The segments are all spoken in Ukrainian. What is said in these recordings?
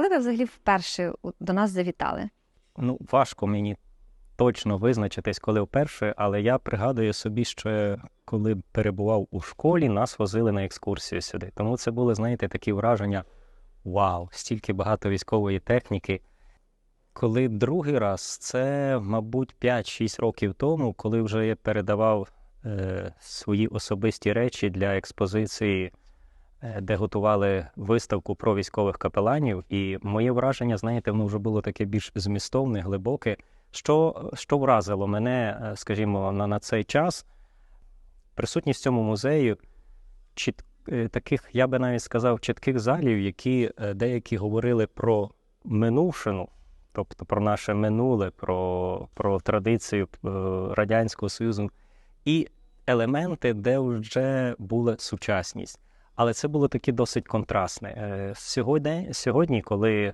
Коли ви взагалі вперше до нас завітали? Ну, важко мені точно визначитись, коли вперше, але я пригадую собі, що коли перебував у школі, нас возили на екскурсію сюди. Тому це були, знаєте, такі враження: вау, стільки багато військової техніки. Коли другий раз, це, мабуть, 5-6 років тому, коли вже я передавав е, свої особисті речі для експозиції, де готували виставку про військових капеланів. І моє враження, знаєте, воно вже було таке більш змістовне, глибоке. Що, що вразило мене, е, скажімо, на, на цей час, присутність в цьому музею чіт, е, таких, я би навіть сказав, чітких залів, які е, деякі говорили про минувшину, тобто про наше минуле, про, про традицію е, Радянського Союзу, і елементи, де вже була сучасність. Але це було таке досить контрастне. Е, Сьогодні, сьогодні коли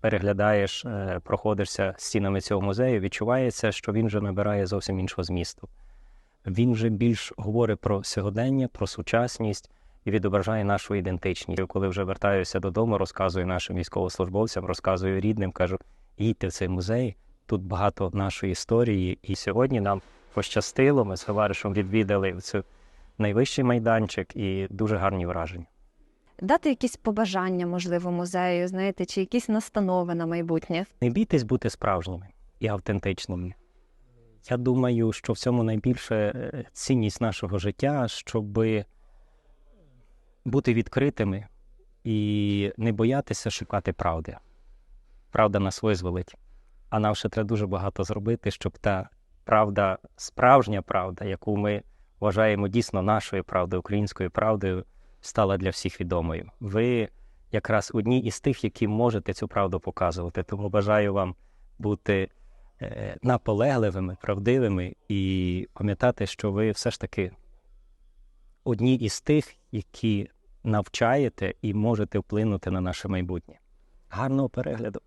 переглядаєш, е, проходишся стінами цього музею, відчувається, що він вже набирає зовсім іншого змісту. Він вже більш говорить про сьогодення, про сучасність і відображає нашу ідентичність. Коли вже вертаюся додому, розказую нашим військовослужбовцям, розказую рідним, кажу: їдьте в цей музей, тут багато нашої історії. І сьогодні нам пощастило. Ми з товаришем відвідали цю найвищий майданчик і дуже гарні враження. Дати якісь побажання, можливо, музею, знаєте, чи якісь настанови на майбутнє? Не бійтесь бути справжніми і автентичними. Я думаю, що в цьому найбільша е, цінність нашого життя, щоб бути відкритими і не боятися шукати правди. Правда нас визволить. А нам ще треба дуже багато зробити, щоб та правда, справжня правда, яку ми вважаємо дійсно нашою правдою, українською правдою, стала для всіх відомою. Ви якраз одні із тих, які можете цю правду показувати. Тому бажаю вам бути е, наполегливими, правдивими і пам'ятати, що ви все ж таки одні із тих, які навчаєте і можете вплинути на наше майбутнє. Гарного перегляду!